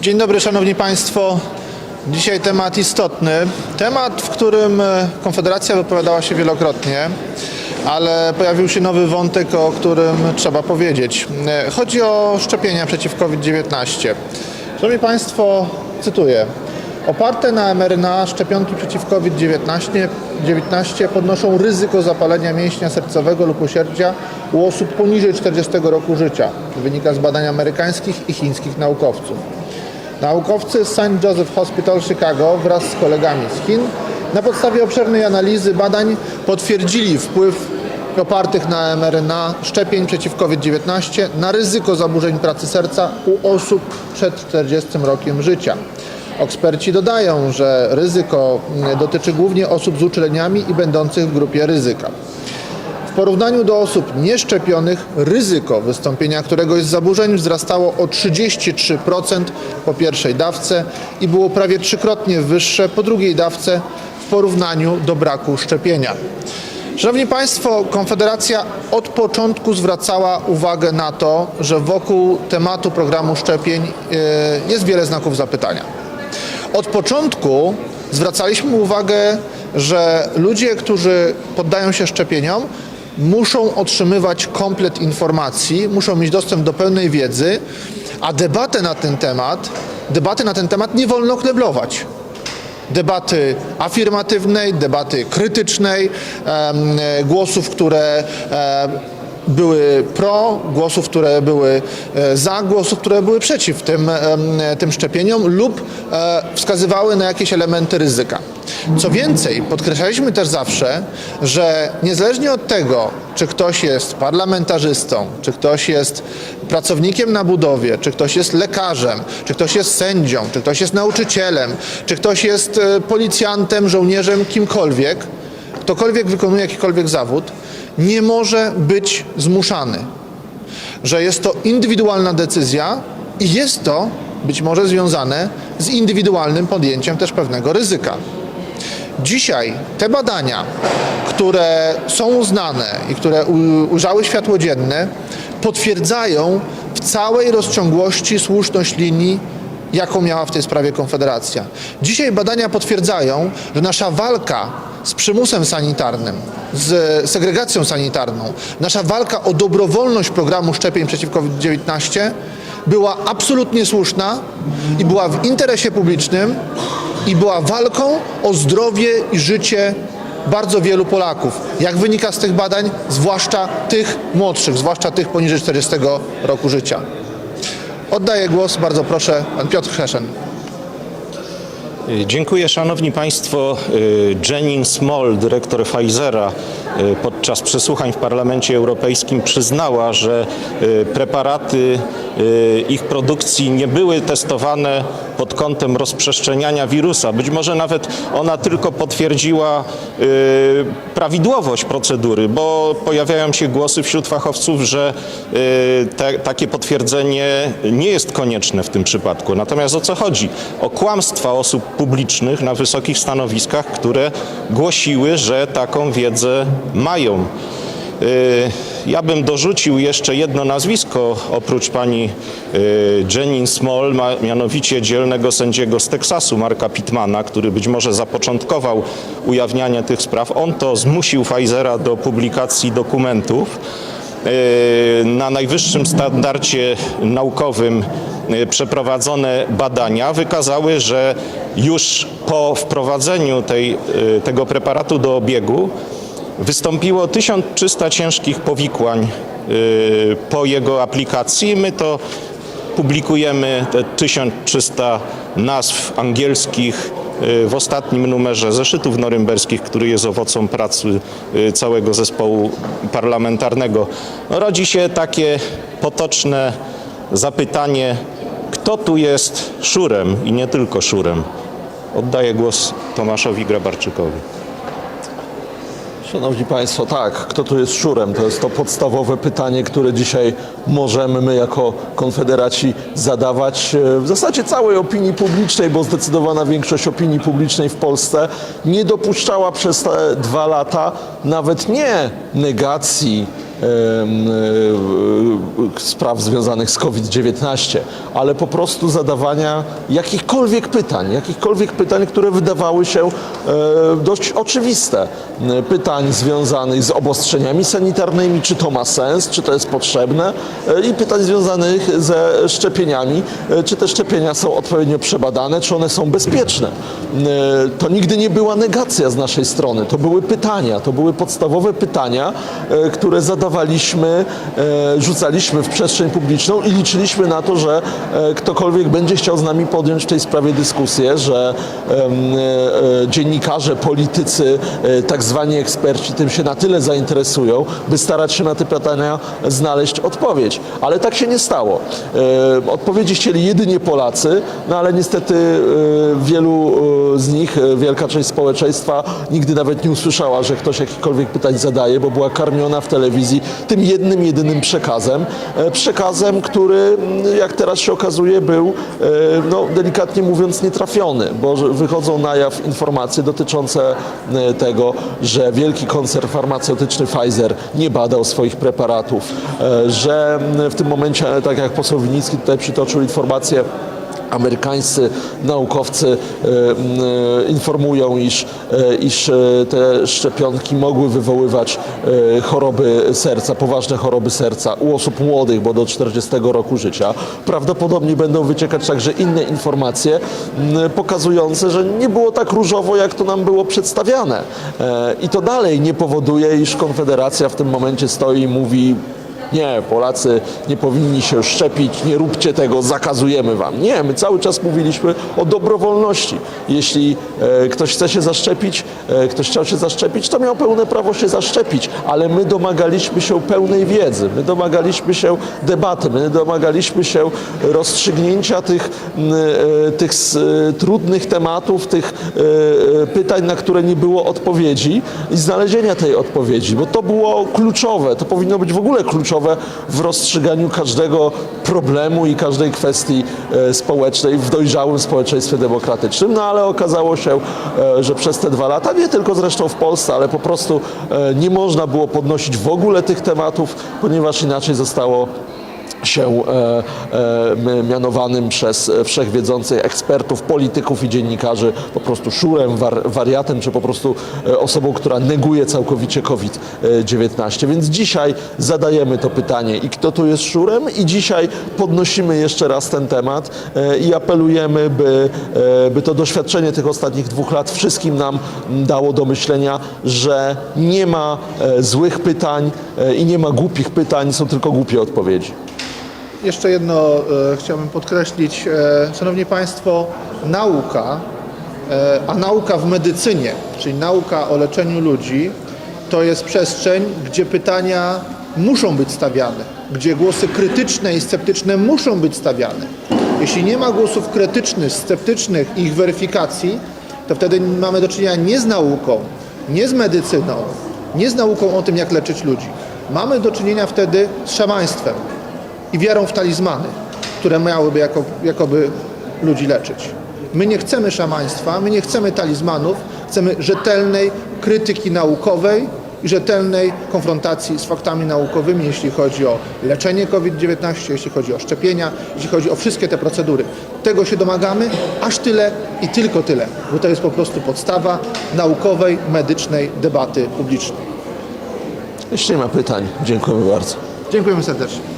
Dzień dobry, Szanowni Państwo. Dzisiaj temat istotny. Temat, w którym e, Konfederacja wypowiadała się wielokrotnie, ale pojawił się nowy wątek, o którym trzeba powiedzieć. E, Chodzi o szczepienia przeciw COVID-19. Szanowni Państwo, cytuję. Oparte na mRNA szczepionki przeciw COVID-19 19 podnoszą ryzyko zapalenia mięśnia sercowego lub usierdzia u osób poniżej 40 roku życia. Wynika z badań amerykańskich i chińskich naukowców. Naukowcy z St. Joseph Hospital Chicago wraz z kolegami z Chin na podstawie obszernej analizy badań potwierdzili wpływ opartych na mRNA szczepień przeciw COVID-19 na ryzyko zaburzeń pracy serca u osób przed 40 rokiem życia. Eksperci dodają, że ryzyko dotyczy głównie osób z uczuleniami i będących w grupie ryzyka. W porównaniu do osób nieszczepionych ryzyko wystąpienia któregoś z zaburzeń wzrastało o 33% po pierwszej dawce i było prawie trzykrotnie wyższe po drugiej dawce w porównaniu do braku szczepienia. Szanowni Państwo, Konfederacja od początku zwracała uwagę na to, że wokół tematu programu szczepień e, jest wiele znaków zapytania. Od początku zwracaliśmy uwagę, że ludzie, którzy poddają się szczepieniom, muszą otrzymywać komplet informacji, muszą mieć dostęp do pełnej wiedzy, a debatę na ten temat, debaty na ten temat nie wolno kneblować debaty afirmatywnej, debaty krytycznej, e, głosów, które e, były pro, głosów, które były e, za, głosów, które były przeciw tym, em, tym szczepieniom lub e, wskazywały na jakieś elementy ryzyka. Co więcej, podkreślaliśmy też zawsze, że niezależnie od tego, czy ktoś jest parlamentarzystą, czy ktoś jest pracownikiem na budowie, czy ktoś jest lekarzem, czy ktoś jest sędzią, czy ktoś jest nauczycielem, czy ktoś jest e, policjantem, żołnierzem, kimkolwiek, ktokolwiek wykonuje jakikolwiek zawód, nie może być zmuszany. Że jest to indywidualna decyzja i jest to być może związane z indywidualnym podjęciem też pewnego ryzyka. Dzisiaj te badania, które są uznane i które ujrzały światło dzienne, potwierdzają w całej rozciągłości słuszność linii, jaką miała w tej sprawie Konfederacja. Dzisiaj badania potwierdzają, że nasza walka z przymusem sanitarnym, z segregacją sanitarną, nasza walka o dobrowolność programu szczepień przeciw COVID-19 była absolutnie słuszna i była w interesie publicznym i była walką o zdrowie i życie bardzo wielu Polaków. Jak wynika z tych badań, zwłaszcza tych młodszych, zwłaszcza tych poniżej 40 roku życia. Oddaję głos, bardzo proszę, pan Piotr Hreszen. Dziękuję Szanowni Państwo. Jenin Small, dyrektor Pfizera, podczas przesłuchań w Parlamencie Europejskim przyznała, że preparaty ich produkcji nie były testowane pod kątem rozprzestrzeniania wirusa. Być może nawet ona tylko potwierdziła prawidłowość procedury, bo pojawiają się głosy wśród fachowców, że te, takie potwierdzenie nie jest konieczne w tym przypadku. Natomiast o co chodzi? O kłamstwa osób publicznych na wysokich stanowiskach, które głosiły, że taką wiedzę mają. Y, Ja bym dorzucił jeszcze jedno nazwisko oprócz pani y, Jenin Small, ma- mianowicie dzielnego sędziego z Teksasu, Marka Pittmana, który być może zapoczątkował ujawnianie tych spraw. On to zmusił Pfizera do publikacji dokumentów y, na najwyższym standardzie naukowym przeprowadzone badania wykazały, że już po wprowadzeniu tej, tego preparatu do obiegu wystąpiło 1300 ciężkich powikłań y, po jego aplikacji. My to publikujemy te 1300 nazw angielskich y, w ostatnim numerze zeszytów norymberskich, który jest owocą pracy y, całego zespołu parlamentarnego. Rodzi się takie potoczne zapytanie, kto tu jest szurem i nie tylko szurem. Oddaję głos Tomaszowi Grabarczykowi. Szanowni Państwo, tak, kto tu jest szurem? To jest to podstawowe pytanie, które dzisiaj możemy my jako konfederaci zadawać e, w zasadzie całej opinii publicznej, bo zdecydowana większość opinii publicznej w Polsce nie dopuszczała przez te dwa lata nawet nie negacji spraw związanych z COVID-19, ale po prostu zadawania jakichkolwiek pytań, jakichkolwiek pytań, które wydawały się e, dość oczywiste. E, Pytań związanych z obostrzeniami sanitarnymi, czy to ma sens, czy to jest potrzebne e, i pytań związanych ze szczepieniami, e, czy te szczepienia są odpowiednio przebadane, czy one są bezpieczne. E, To nigdy nie była negacja z naszej strony, to były pytania, to były podstawowe pytania, e, które zadawaliśmy, e, rzucaliśmy w przestrzeń publiczną i liczyliśmy na to, że e, ktokolwiek będzie chciał z nami podjąć w tej sprawie dyskusję, że e, dziennikarze, politycy, tak zwani eksperci tym się na tyle zainteresują, by starać się na te pytania znaleźć odpowiedź. Ale tak się nie stało. Odpowiedzi chcieli jedynie Polacy, no ale niestety wielu z nich, wielka część społeczeństwa nigdy nawet nie usłyszała, że ktoś jakichkolwiek pytań zadaje, bo była karmiona w telewizji tym jednym, jedynym przekazem. E, Przekazem, który, m, jak teraz się okazuje, był, e, no, delikatnie mówiąc, nietrafiony, bo wychodzą na jaw informacje dotyczące e, tego, że wielki koncern farmaceutyczny Pfizer nie badał swoich preparatów, że m, w tym momencie, tak jak poseł Winicki tutaj przytoczył informację, Amerykańscy naukowcy e, e, informują, iż, e, iż te szczepionki mogły wywoływać choroby serca, poważne choroby serca u osób młodych, bo do 40 roku życia. Prawdopodobnie będą wyciekać także inne informacje pokazujące, że nie było tak różowo, jak to nam było przedstawiane. I to dalej nie powoduje, iż Konfederacja w tym momencie stoi i mówi nie, Polacy nie powinni się szczepić, nie róbcie tego, zakazujemy wam. Nie, my cały czas mówiliśmy o dobrowolności. Jeśli e, ktoś chce się zaszczepić, ktoś chciał się zaszczepić, to miał pełne prawo się zaszczepić, ale my domagaliśmy się pełnej wiedzy, my domagaliśmy się debaty, my domagaliśmy się rozstrzygnięcia tych, e, tych e, trudnych tematów, tych e, e, pytań, na które nie było odpowiedzi i znalezienia tej odpowiedzi, bo to było kluczowe, to powinno być w ogóle kluczowe w rozstrzyganiu każdego problemu i każdej kwestii e, społecznej w dojrzałym społeczeństwie demokratycznym, no ale okazało się, e, że przez te dwa lata, nie tylko zresztą w Polsce, ale po prostu e, nie można było podnosić w ogóle tych tematów, ponieważ inaczej zostało się e, e, mianowanym przez e, wszechwiedzących ekspertów, polityków i dziennikarzy po prostu szurem, war, wariatem, czy po prostu osobą, która neguje całkowicie COVID-19. Więc dzisiaj zadajemy to pytanie i kto tu jest szurem i dzisiaj podnosimy jeszcze raz ten temat i apelujemy, by, by to doświadczenie tych ostatnich dwóch lat wszystkim nam dało do myślenia, że nie ma złych pytań i nie ma głupich pytań, są tylko głupie odpowiedzi. Jeszcze jedno e, chciałbym podkreślić. E, Szanowni Państwo, nauka, e, a nauka w medycynie, czyli nauka o leczeniu ludzi, to jest przestrzeń, gdzie pytania muszą być stawiane, gdzie głosy krytyczne i sceptyczne muszą być stawiane. Jeśli nie ma głosów krytycznych, sceptycznych i ich weryfikacji, to wtedy mamy do czynienia nie z nauką, nie z medycyną, nie z nauką o tym, jak leczyć ludzi. Mamy do czynienia wtedy z szamaństwem i wiarą w talizmany, które miałyby jako, jakoby ludzi leczyć. My nie chcemy szamaństwa, my nie chcemy talizmanów, chcemy rzetelnej krytyki naukowej i rzetelnej konfrontacji z faktami naukowymi, jeśli chodzi o leczenie COVID-19, jeśli chodzi o szczepienia, jeśli chodzi o wszystkie te procedury. Tego się domagamy, aż tyle i tylko tyle, bo to jest po prostu podstawa naukowej, medycznej debaty publicznej. Jeśli nie ma pytań, dziękujemy bardzo. Dziękujemy serdecznie.